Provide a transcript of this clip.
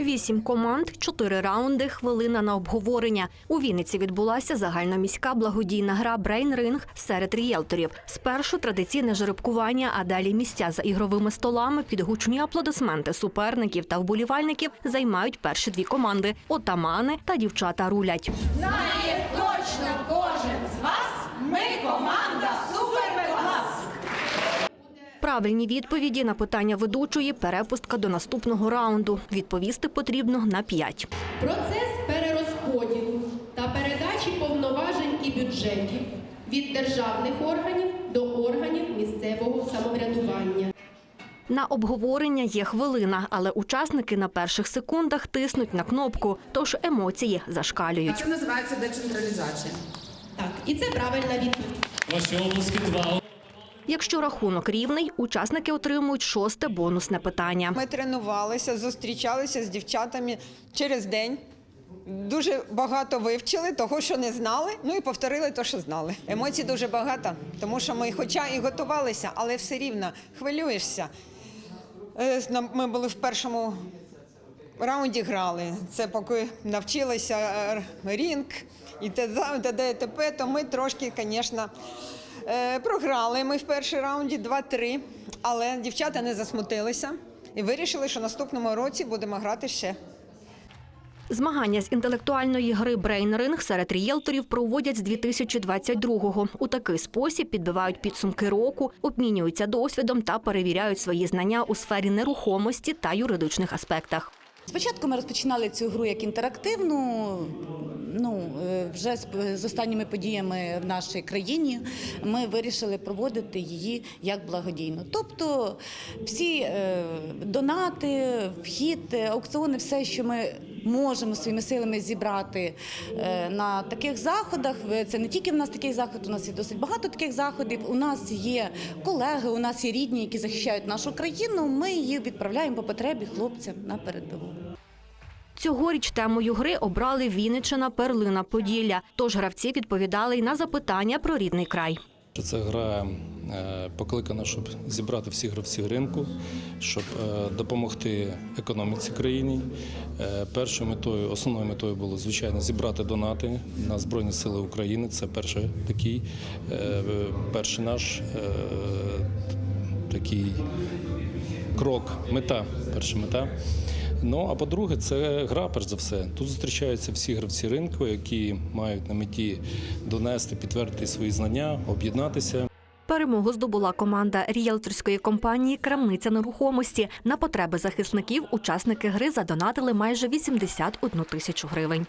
Вісім команд, чотири раунди, хвилина на обговорення. У Вінниці відбулася загальноміська благодійна гра Брейн Ринг серед рієлторів. Спершу традиційне жеребкування, а далі місця за ігровими столами під гучні аплодисменти суперників та вболівальників займають перші дві команди отамани та дівчата рулять. Знає точно кожен з вас, ми команда Суперклас! Правильні відповіді на питання ведучої перепустка до наступного раунду. Відповісти потрібно на п'ять. Процес перерозподілу та передачі повноважень і бюджетів від державних органів до органів місцевого самоврядування. На обговорення є хвилина, але учасники на перших секундах тиснуть на кнопку, тож емоції зашкалюють. Це називається децентралізація. Так, і це правильна відповідь. Ваші обласки два. Якщо рахунок рівний, учасники отримують шосте бонусне питання. Ми тренувалися, зустрічалися з дівчатами через день. Дуже багато вивчили того, що не знали. Ну і повторили те, що знали. Емоцій дуже багато, тому що ми, хоча і готувалися, але все рівно хвилюєшся. Е, Ми були в першому раунді грали. Це поки навчилися е, рінг і т.д. і т.д. і т.п., то ми трошки, звісно, програли. Ми в першому раунді 2-3, але дівчата не засмутилися і вирішили, що наступному році будемо грати ще. Змагання з інтелектуальної гри Brain Ring серед рієлторів проводять з 2022-го. У такий спосіб підбивають підсумки року, обмінюються досвідом та перевіряють свої знання у сфері нерухомості та юридичних аспектах. Спочатку ми розпочинали цю гру як інтерактивну. Ну е, вже з, останніми подіями в нашій країні ми вирішили проводити її як благодійну. Тобто всі е, донати, вхід, е, аукціони, все, що ми можемо своїми силами зібрати на таких заходах. Це не тільки в нас такий заход, у нас є досить багато таких заходів. У нас є колеги, у нас є рідні, які захищають нашу країну. Ми її відправляємо по потребі хлопцям на передову. Цьогоріч темою гри обрали Вінниччина перлина Поділля. Тож гравці відповідали й на запитання про рідний край. Це гра е, покликана, щоб зібрати всіх гравців ринку, щоб е, допомогти економіці країни. Е, Першою метою, основною метою було звичайно зібрати донати на Збройні Сили України. Це перший такий, перший наш такий крок, мета, перша мета. Ну а по-друге, це гра, перш за все. Тут зустрічаються всі гравці ринку, які мають на меті донести, підтвердити свої знання, об'єднатися. Перемогу здобула команда рієлторської компанії Крамниця нерухомості. На потреби захисників учасники гри задонатили майже 81 тисячу гривень.